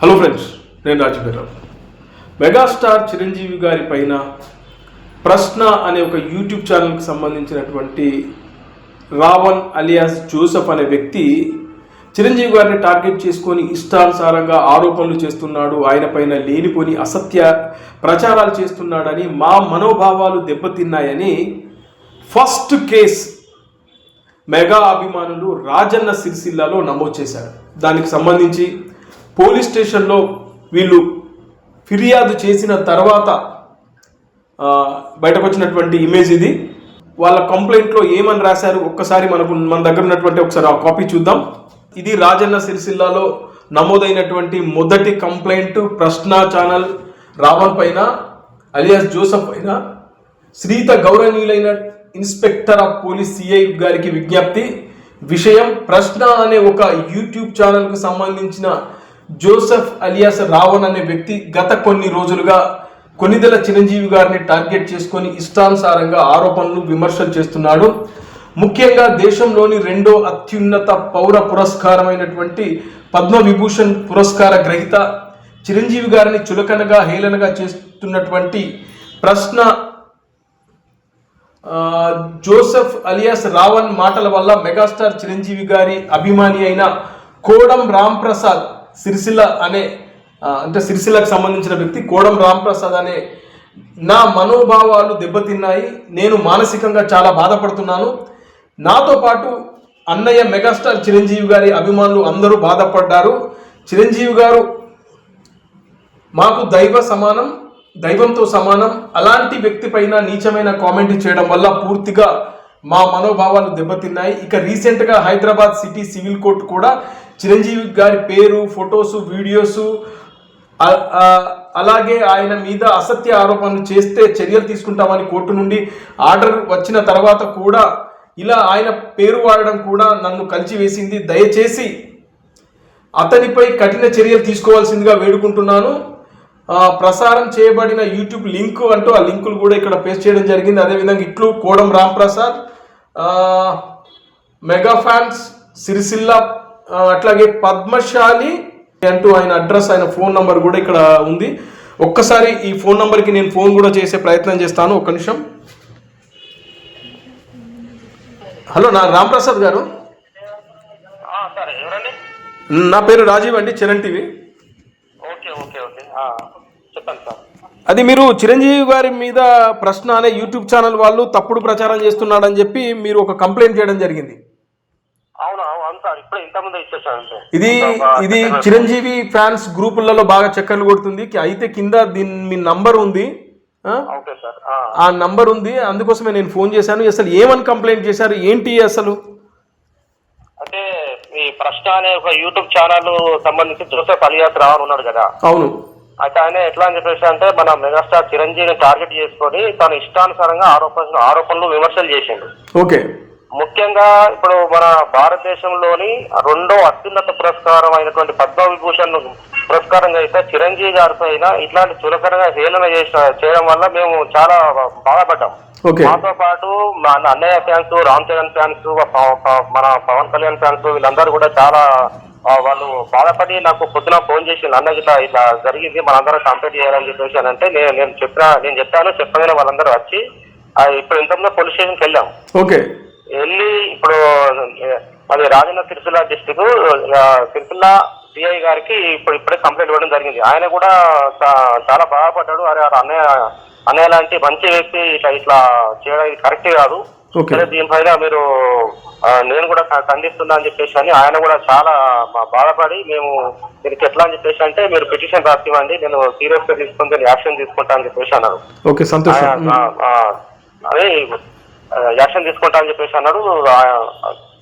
Hello friends నేను రాజభైరావు megastar Chiranjeevi గారి పైన ప్రశ్న అనే ఒక యూట్యూబ్ ఛానల్కి సంబంధించినటువంటి రావణ్ అలియాస్ జోసఫ్ అనే వ్యక్తి చిరంజీవి గారిని టార్గెట్ చేసుకొని ఇష్టానుసారంగా ఆరోపణలు చేస్తున్నాడు. ఆయన పైన లేనిపోని అసత్య ప్రచారాలు చేస్తున్నాడని మా మనోభావాలు దెబ్బతిన్నాయని ఫస్ట్ కేస్ మెగా అభిమానులు రాజన్న సిరిసిల్లాలో నమోదు చేశారు. దానికి సంబంధించి పోలీస్ స్టేషన్లో వీళ్ళు ఫిర్యాదు చేసిన తర్వాత బయటకొచ్చినటువంటి బయటకు వచ్చినటువంటి ఇమేజ్ ఇది. వాళ్ళ కంప్లైంట్లో ఏమని రాశారు? ఒక్కసారి మనకు మన దగ్గర ఉన్నటువంటి ఒకసారి ఆ కాపీ చూద్దాం. ఇది రాజన్న సిరిసిల్లాలో నమోదైనటువంటి మొదటి కంప్లైంట్ ప్రశ్న ఛానల్ రావణ్ పైన అలియాస్ జోసఫ్ పైన శ్రీత గౌరవనీయులైన ఇన్స్పెక్టర్ ఆఫ్ పోలీస్ సిఐ గారికి విజ్ఞప్తి. విషయం ప్రశ్న అనే ఒక యూట్యూబ్ ఛానల్కు సంబంధించిన జోసెఫ్ అలియాస్ రావణ్ అనే వ్యక్తి గత కొన్ని రోజులుగా కొనిదెల చిరంజీవి గారిని టార్గెట్ చేసుకొని ఇష్టానుసారంగా ఆరోపణలు విమర్శలు చేస్తున్నాడు. ముఖ్యంగా దేశంలోని రెండో అత్యున్నత పౌర పురస్కారమైనటువంటి పద్మవిభూషణ్ పురస్కార గ్రహీత చిరంజీవి గారిని చులకనగా హేళనగా చేస్తున్నటువంటి ప్రశ్న జోసెఫ్ అలియాస్ రావణ్ మాటల వల్ల మెగాస్టార్ చిరంజీవి గారి అభిమాని అయిన కోడం రామ్ ప్రసాద్ సిరిసిల్ల అనే అంటే సిరిసిల్లకు సంబంధించిన వ్యక్తి కోడం రాంప్రసాద్ అనే నా మనోభావాలు దెబ్బతిన్నాయి. నేను మానసికంగా చాలా బాధపడుతున్నాను. నాతో పాటు అన్నయ్య మెగాస్టార్ చిరంజీవి గారి అభిమానులు అందరూ బాధపడ్డారు. చిరంజీవి గారు మాకు దైవ సమానం దైవంతో సమానం. అలాంటి వ్యక్తి పైన నీచమైన కామెంట్ చేయడం వల్ల పూర్తిగా మా మనోభావాలు దెబ్బతిన్నాయి. ఇక రీసెంట్గా హైదరాబాద్ సిటీ సివిల్ కోర్టు కూడా చిరంజీవి గారి పేరు ఫొటోస్ వీడియోస్ అలాగే ఆయన మీద అసత్య ఆరోపణలు చేస్తే చర్యలు తీసుకుంటామని కోర్టు నుండి ఆర్డర్ వచ్చిన తర్వాత కూడా ఇలా ఆయన పేరు వాడడం కూడా నన్ను కలిచివేసింది. దయచేసి అతనిపై కఠిన చర్యలు తీసుకోవాల్సిందిగా వేడుకుంటున్నాను. ప్రసారం చేయబడిన యూట్యూబ్ లింక్ అంటూ ఆ లింకులు కూడా ఇక్కడ పేస్ట్ చేయడం జరిగింది. అదేవిధంగా ఇట్లు కోడం రామ్ ప్రసాద్ మెగా ఫ్యాన్స్ సిరిసిల్ల అట్లాగే పద్మశాలి అంటూ ఆయన అడ్రస్ ఆయన ఫోన్ నంబర్ కూడా ఇక్కడ ఉంది. ఒక్కసారి ఈ ఫోన్ నంబర్కి నేను ఫోన్ కూడా చేసే ప్రయత్నం చేస్తాను. ఒక్క నిమిషం. హలో నా రామ్ ప్రసాద్ గారు నా పేరు రాజీవ్ అండి చరణ్ టీవీ. అది మీరు చిరంజీవి గారి మీద ప్రశ్న అనే యూట్యూబ్ ఛానల్ వాళ్ళు తప్పుడు ప్రచారం చేస్తున్నాడని చెప్పి మీరు ఒక కంప్లైంట్ చేయడం జరిగింది అవును అవును అవును సార్ ఇప్పుడే ఇంతకుముందే ఇచ్చేసాను అంతే ఇది ఇది. చిరంజీవి ఫ్యాన్స్ గ్రూపులలో బాగా చక్కర్లు కొడుతుంది. అయితే కింద దీని మీ నంబర్ ఉంది. ఆ? నంబర్ ఉంది. అందుకోసమే నేను ఫోన్ చేశాను. అసలు ఏమని కంప్లైంట్ చేశారు? ఏంటి అసలు? అంటే ఈ ప్రశ్న అనే ఒక యూట్యూబ్ ఛానల్ సంబంధించి జోసెఫ్ అలియాస్ రావణ్ ఉన్నాడు కదా. అవును. అయితే ఆయన ఎట్లా అని చెప్పేసి అంటే మన మెగాస్టార్ చిరంజీవిని టార్గెట్ చేసుకొని తన ఇష్టానుసారంగా ఆరోపణలు ఆరోపణలు విమర్శలు చేసిండు. ఓకే. ముఖ్యంగా ఇప్పుడు మన భారతదేశంలోని రెండో అత్యున్నత పురస్కారం అయినటువంటి పద్మవిభూషణ్ పురస్కారం అయితే చిరంజీవి గారి పైన ఇట్లాంటి చులకనగా హేళన చేసిన చేయడం వల్ల మేము చాలా బాధపడ్డాం. మాతో పాటు మా అన్నయ్య ఫ్యాన్స్ రామ్ చరణ్ ఫ్యాన్స్ మన పవన్ కళ్యాణ్ ఫ్యాన్స్ వీళ్ళందరూ కూడా చాలా వాళ్ళు బాధపడి నాకు పొద్దున ఫోన్ చేసి అన్న ఇట్లా ఇట్లా జరిగింది మనందరం కంప్లీట్ చేయాలని చెప్పేసి అని అంటే నేను నేను చెప్పిన నేను చెప్పాను చెప్పగానే వాళ్ళందరూ వచ్చి ఇప్పుడు ఇంతకుముందు పోలీస్ స్టేషన్కి వెళ్ళాం. ఓకే. వెళ్ళి ఇప్పుడు అది రాజన్న సిరిసిల్ల డిస్టిక్ సిరిసిల్ల సిఐ గారికి ఇప్పుడు ఇప్పుడే కంప్లైంట్ ఇవ్వడం జరిగింది. ఆయన కూడా చాలా బాధపడ్డాడు. అరే అన్నయ్య అన్నయ్య లాంటి మంచి వ్యక్తి ఇట్లా ఇట్లా చేయడం ఇది కరెక్ట్ కాదు. దీనిపైన మీరు నేను కూడా ఖండిస్తున్నా అని చెప్పేసి అని ఆయన కూడా చాలా బాధపడి మేము దీనికి ఎట్లా అని చెప్పేసి అంటే మీరు పిటిషన్ రాసివ్వండి. నేను సీరియస్గా తీసుకుని యాక్షన్ తీసుకుంటా అని చెప్పేసి అన్నారు. అదే యాక్షన్ తీసుకుంటా అని చెప్పేసి అన్నారు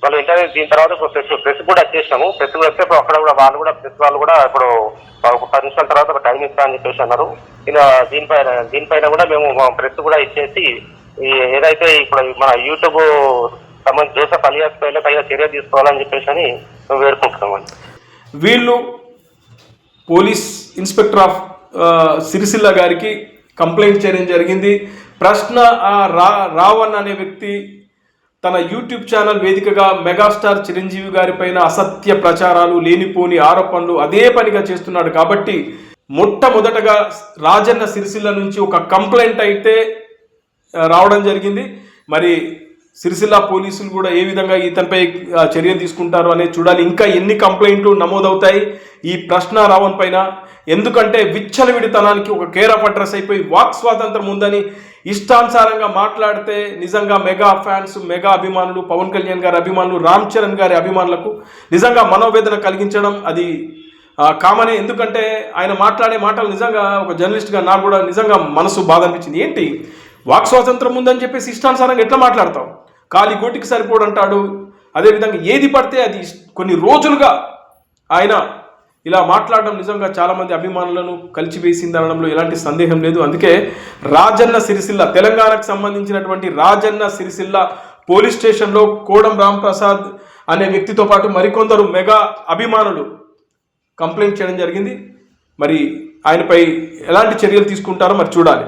వాళ్ళు ఇంటర్వ్యూ దీని తర్వాత ఇప్పుడు ప్రెస్ ప్రెస్ కూడా వచ్చేసినాము ప్రెస్ కూడా వస్తే ఇప్పుడు అక్కడ కూడా వాళ్ళు కూడా ప్రెస్ వాళ్ళు కూడా ఇప్పుడు ఒక పది నిమిషాల తర్వాత ఒక టైం ఇస్తా అని చెప్పేసి అన్నారు. ఇలా దీనిపైన దీనిపైన కూడా మేము ప్రెస్ కూడా ఇచ్చేసి ఏదైతే ఇప్పుడు మన యూట్యూబ్ సంబంధించి జోసఫ్ అలియాస్ పైన తగిన చర్య తీసుకోవాలని చెప్పేసి అని మేము వేడుకుంటున్నామండి వీళ్ళు పోలీస్ ఇన్స్పెక్టర్ ఆఫ్ సిరిసిల్ల గారికి కంప్లైంట్ చేయడం జరిగింది. ప్రశ్న ఆ, రా రావణ్ అనే వ్యక్తి తన యూట్యూబ్ ఛానల్ వేదికగా మెగాస్టార్ చిరంజీవి గారి పైన అసత్య ప్రచారాలు లేనిపోని ఆరోపణలు అదే పనిగా చేస్తున్నాడు. కాబట్టి మొట్టమొదటగా రాజన్న సిరిసిల్ల నుంచి ఒక కంప్లైంట్ అయితే రావడం జరిగింది. మరి సిరిసిల్ల పోలీసులు కూడా ఏ విధంగా ఇతనిపై ఆ, చర్యలు తీసుకుంటారు అనేది చూడాలి. ఇంకా ఎన్ని కంప్లైంట్లు నమోదవుతాయి? ఈ ప్రశ్న రావణ్ పైన ఎందుకంటే విచ్చలవిడితనానికి ఒక కేర్ ఆఫ్ అడ్రస్ అయిపోయి వాక్ స్వాతంత్రం ఉందని ఇష్టానుసారంగా మాట్లాడితే నిజంగా మెగా ఫ్యాన్స్ మెగా అభిమానులు పవన్ కళ్యాణ్ గారి అభిమానులు రామ్ చరణ్ గారి అభిమానులకు నిజంగా మనోవేదన కలిగించడం అది కామనే. ఎందుకంటే ఆయన మాట్లాడే మాటలు నిజంగా ఒక జర్నలిస్ట్గా నాకు కూడా నిజంగా మనసు బాధ అనిపించింది. ఏంటి? వాక్ స్వాతంత్రం ఉందని చెప్పేసి ఇష్టానుసారంగా ఎట్లా మాట్లాడతాం కాలి గోటికి సరిపోడంటాడు అదేవిధంగా ఏది పడితే అది కొన్ని రోజులుగా ఆయన ఇలా మాట్లాడడం నిజంగా చాలామంది అభిమానులను కలిచివేసింది అనడంలో ఎలాంటి సందేహం లేదు. అందుకే రాజన్న సిరిసిల్ల తెలంగాణకు సంబంధించినటువంటి రాజన్న సిరిసిల్ల పోలీస్ స్టేషన్లో కోడం రాంప్రసాద్ అనే వ్యక్తితో పాటు మరికొందరు మెగా అభిమానులు కంప్లైంట్ చేయడం జరిగింది. మరి ఆయనపై ఎలాంటి చర్యలు తీసుకుంటారో మరి చూడాలి.